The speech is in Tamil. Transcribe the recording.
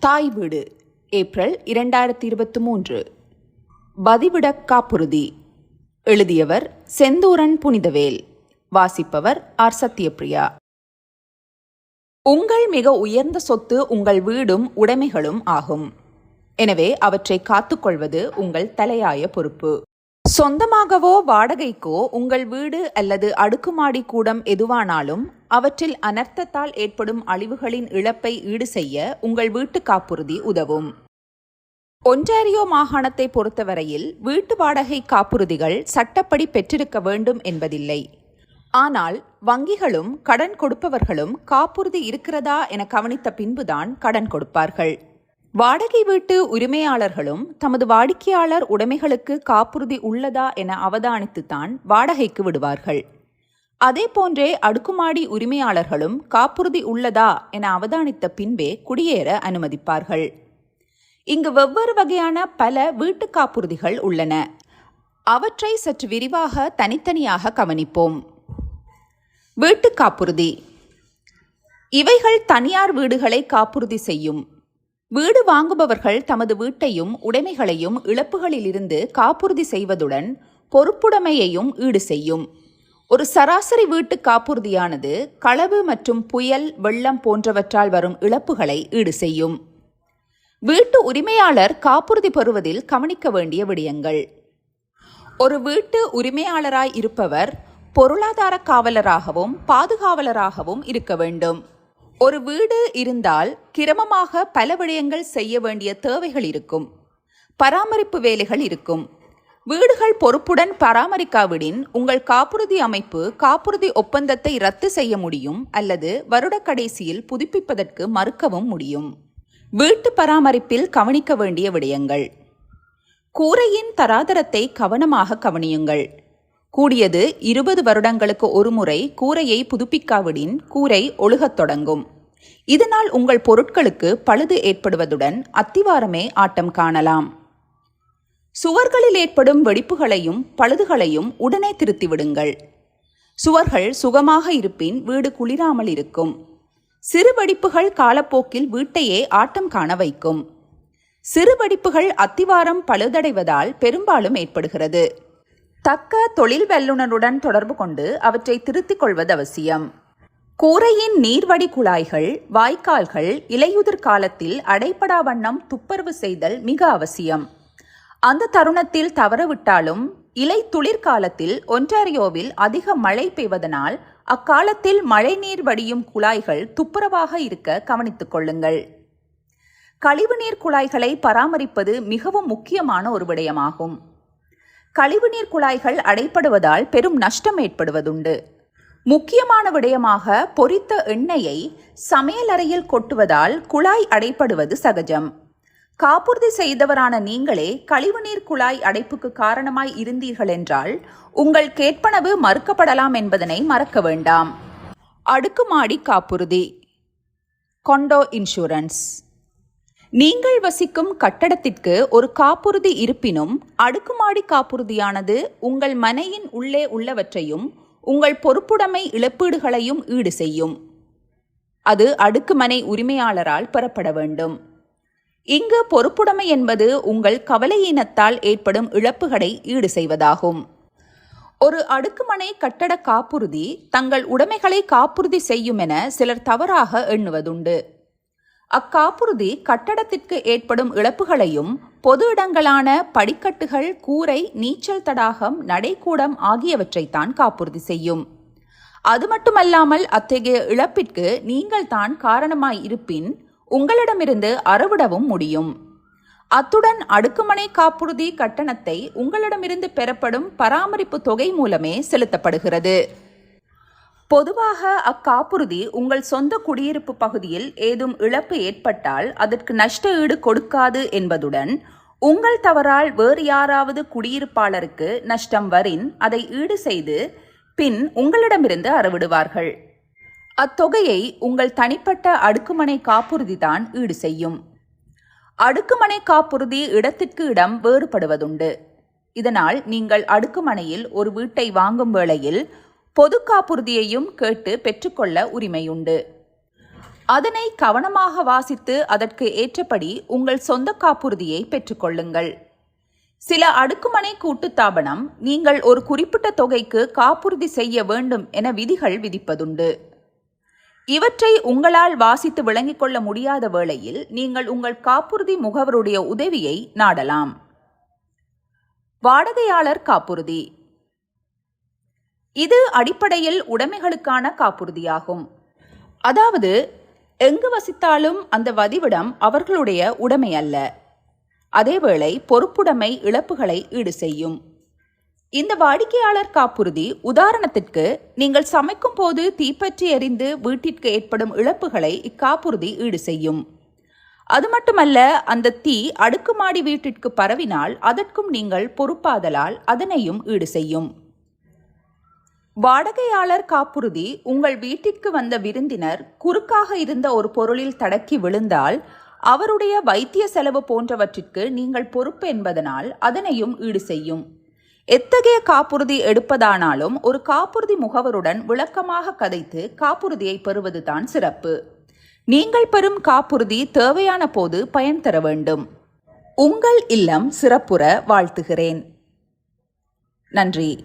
தாய் வீடு ஏப்ரல் இரண்டாயிரத்தி இருபத்தி மூன்று பதிவிடக் காப்புறுதி. எழுதியவர் செந்தூரன் புனிதவேல். வாசிப்பவர் ஆர். சத்யபிரியா உங்கள் மிக உயர்ந்த சொத்து உங்கள் வீடும் உடைமைகளும் ஆகும். எனவே அவற்றை காத்துக்கொள்வது உங்கள் தலையாய பொறுப்பு. சொந்தமாகவோ வாடகைக்கோ உங்கள் வீடு அல்லது அடுக்குமாடி கூடம் எதுவானாலும் அவற்றில் அனர்த்தத்தால் ஏற்படும் அழிவுகளின் இழப்பை ஈடு செய்ய உங்கள் வீட்டு காப்புறுதி உதவும். ஒன்டாரியோ மாகாணத்தை பொறுத்தவரையில் வீட்டு வாடகை காப்புறுதிகள் சட்டப்படி பெற்றிருக்க வேண்டும் என்பதில்லை. ஆனால் வங்கிகளும் கடன் கொடுப்பவர்களும் காப்புறுதி இருக்கிறதா என கவனித்த பின்புதான் கடன் கொடுப்பார்கள். வாடகை வீட்டு உரிமையாளர்களும் தமது வாடிக்கையாளர் உடைமைகளுக்கு காப்புறுதி உள்ளதா என அவதானித்துத்தான் வாடகைக்கு விடுவார்கள். அதே போன்றே அடுக்குமாடி உரிமையாளர்களும் காப்புறுதி உள்ளதா என அவதானித்த பின்பே குடியேற அனுமதிப்பார்கள். இங்கு வெவ்வேறு வகையான பல வீட்டு காப்புறுதிகள் உள்ளன. அவற்றை சற்று விரிவாக தனித்தனியாக கவனிப்போம். வீட்டு காப்புறுதி. இவைகள் தனியார் வீடுகளை காப்புறுதி செய்யும். வீடு வாங்குபவர்கள் தமது வீட்டையும் உடைமைகளையும் இழப்புகளிலிருந்து காப்புறுதி செய்வதுடன் பொறுப்புடைமையையும் ஈடு செய்யும். ஒரு சராசரி வீட்டு காப்புறுதியானது களவு மற்றும் புயல் வெள்ளம் போன்றவற்றால் வரும் இழப்புகளை ஈடு செய்யும். வீட்டு உரிமையாளர் காப்புறுதி பெறுவதில் கவனிக்க வேண்டிய விடயங்கள். ஒரு வீட்டு உரிமையாளராய் இருப்பவர் பொருளாதார காவலராகவும் பாதுகாவலராகவும் இருக்க வேண்டும். ஒரு வீடு இருந்தால் கிரமமாக பல விடயங்கள் செய்ய வேண்டிய தேவைகள் இருக்கும். பராமரிப்பு வேலைகள் இருக்கும். வீடுகள் பொறுப்புடன் பராமரிக்காவிடின் உங்கள் காப்புறுதி அமைப்பு காப்புறுதி ஒப்பந்தத்தை ரத்து செய்ய முடியும் அல்லது வருட கடைசியில் புதுப்பிப்பதற்கு மறுக்கவும் முடியும். வீட்டு பராமரிப்பில் கவனிக்க வேண்டிய விடயங்கள். கூரையின் தராதரத்தை கவனமாக கவனியுங்கள். கூடியது இருபது வருடங்களுக்கு ஒருமுறை கூரையை புதுப்பிக்காவிடின் கூரை ஒழுகத் தொடங்கும். இதனால் உங்கள் பொருட்களுக்கு பழுது ஏற்படுவதுடன் அத்திவாரமே ஆட்டம் காணலாம். சுவர்களில் ஏற்படும் வெடிப்புகளையும் பழுதுகளையும் உடனே திருத்திவிடுங்கள். சுவர்கள் சுகமாக இருப்பின் வீடு குளிராமல் இருக்கும். சிறு வெடிப்புகள் காலப்போக்கில் வீட்டையே ஆட்டம் காண வைக்கும். சிறு வெடிப்புகள் அத்திவாரம் பழுதடைவதால் பெரும்பாலும் ஏற்படுகிறது. தக்க தொழில் வல்லுநருடன் தொடர்பு கொண்டு அவற்றை திருத்திக் கொள்வது அவசியம். கூரையின் நீர்வடி குழாய்கள் வாய்க்கால்கள் இலையுதிர் காலத்தில் அடைப்படா வண்ணம் துப்பரவு செய்தல் மிக அவசியம். அந்த தருணத்தில் தவறவிட்டாலும் இலை துளிர்காலத்தில் ஒன்டாரியோவில் அதிக மழை பெய்வதனால் அக்காலத்தில் மழைநீர் வடியும் குழாய்கள் துப்புரவாக இருக்க கவனித்துக் கொள்ளுங்கள். கழிவுநீர் குழாய்களை பராமரிப்பது மிகவும் முக்கியமான ஒரு விடயமாகும். கழிவுநீர் குழாய்கள் அடைப்படுவதால் பெரும் நஷ்டம் ஏற்படுவதுண்டு. முக்கியமான விடயமாக பொரித்த எண்ணெயை சமையலறையில் கொட்டுவதால் குழாய் அடைப்படுவது சகஜம். காப்புறுதி செய்தவரான நீங்களே கழிவுநீர் குழாய் அடைப்புக்கு காரணமாய் இருந்தீர்கள் என்றால் உங்கள் கேட்பனவு மறுக்கப்படலாம் என்பதனை மறக்க வேண்டாம். அடுக்குமாடி காப்புறுதி. கொண்டோ இன்சூரன்ஸ். நீங்கள் வசிக்கும் கட்டடத்திற்கு ஒரு காப்புறுதி இருப்பினும் அடுக்குமாடி காப்புறுதியானது உங்கள் மனையின் உள்ளே உள்ளவற்றையும் உங்கள் பொறுப்புடைமை இழப்பீடுகளையும் ஈடு செய்யும். அது அடுக்குமனை உரிமையாளரால் பெறப்பட வேண்டும். இங்கு பொறுப்புடைமை என்பது உங்கள் கவலையினத்தால் ஏற்படும் இழப்புகளை ஈடு செய்வதாகும். ஒரு அடுக்குமனை கட்டட காப்புறுதி தங்கள் உடைமைகளை காப்புறுதி செய்யும் என சிலர் தவறாக எண்ணுவதுண்டு. அக்காப்புறுதி கட்டடத்திற்கு ஏற்படும் இழப்புகளையும் பொது இடங்களான படிக்கட்டுகள் கூரை நீச்சல் தடாகம் நடைக்கூடம் ஆகியவற்றைத்தான் காப்புறுதி செய்யும். அது மட்டுமல்லாமல் அத்தகைய இழப்பிற்கு நீங்கள் தான் காரணமாய் இருப்பின் உங்களிடமிருந்து அறவிடவும் முடியும். அத்துடன் அடுக்குமனை காப்புறுதி கட்டணத்தை உங்களிடமிருந்து பெறப்படும் பராமரிப்பு தொகை மூலமே செலுத்தப்படுகிறது. பொதுவாக அக்காப்புறுதி உங்கள் சொந்த குடியிருப்பு பகுதியில் ஏதும் இழப்பு ஏற்பட்டால் அதற்கு நஷ்ட ஈடு கொடுக்காது என்பதுடன் உங்கள் தவறால் வேறு யாராவது குடியிருப்பாளருக்கு நஷ்டம் வரின் அதை ஈடு செய்து பின் உங்களிடமிருந்து அறவிடுவார்கள். அத்தொகையை உங்கள் தனிப்பட்ட அடுக்குமனை காப்புறுதி தான் ஈடு செய்யும். அடுக்குமனை காப்புறுதி இடத்திற்கு இடம் வேறுபடுவதுண்டு. இதனால் நீங்கள் அடுக்குமனையில் ஒரு வீட்டை வாங்கும் வேளையில் பொது காப்புறுதியையும் கேட்டு பெற்றுக்கொள்ள உரிமையுண்டு. அதனை கவனமாக வாசித்து அதற்கு ஏற்றபடி உங்கள் சொந்த காப்புறுதியை பெற்றுக்கொள்ளுங்கள். சில அடுக்குமனை கூட்டுத்தாபனம் நீங்கள் ஒரு குறிப்பிட்ட தொகைக்கு காப்புறுதி செய்ய வேண்டும் என விதிகள் விதிப்பதுண்டு. இவற்றை உங்களால் வாசித்து விளங்கிக் கொள்ள முடியாத வேளையில் நீங்கள் உங்கள் காப்புறுதி முகவருடைய உதவியை நாடலாம். வாடகையாளர் காப்புறுதி. இது அடிப்படையில் உடைமைகளுக்கான காப்புறுதியாகும். அதாவது எங்கு வசித்தாலும் அந்த வதிவிடம் அவர்களுடைய உடைமை அல்ல. அதேவேளை பொறுப்புடைமை இழப்புகளை ஈடு செய்யும். இந்த வாடிக்கையாளர் காப்புறுதி உதாரணத்திற்கு நீங்கள் சமைக்கும் போது தீப்பற்றி எரிந்து வீட்டிற்கு ஏற்படும் இழப்புகளை இக்காப்புறுதி ஈடு செய்யும். அது மட்டுமல்ல அந்த தீ அடுக்குமாடி வீட்டிற்கு பரவினால் அதற்கும் நீங்கள் பொறுப்பாதலால் அதனையும் ஈடு செய்யும். வாடகையாளர் காப்புறுதி உங்கள் வீட்டிற்கு வந்த விருந்தினர் குறுக்காக இருந்த ஒரு பொருளில் தடக்கி விழுந்தால் அவருடைய வைத்திய செலவு போன்றவற்றிற்கு நீங்கள் பொறுப்பு என்பதனால் அதனையும் ஈடு செய்யும். எத்தகைய காப்புறுதி எடுப்பதானாலும் ஒரு காப்புறுதி முகவருடன் விளக்கமாக கதைத்து காப்புறுதியை பெறுவதுதான் சிறப்பு. நீங்கள் பெறும் காப்புறுதி தேவையான போது பயன் தர வேண்டும். உங்கள் இல்லம் சிறப்புற வாழ்த்துகிறேன். நன்றி.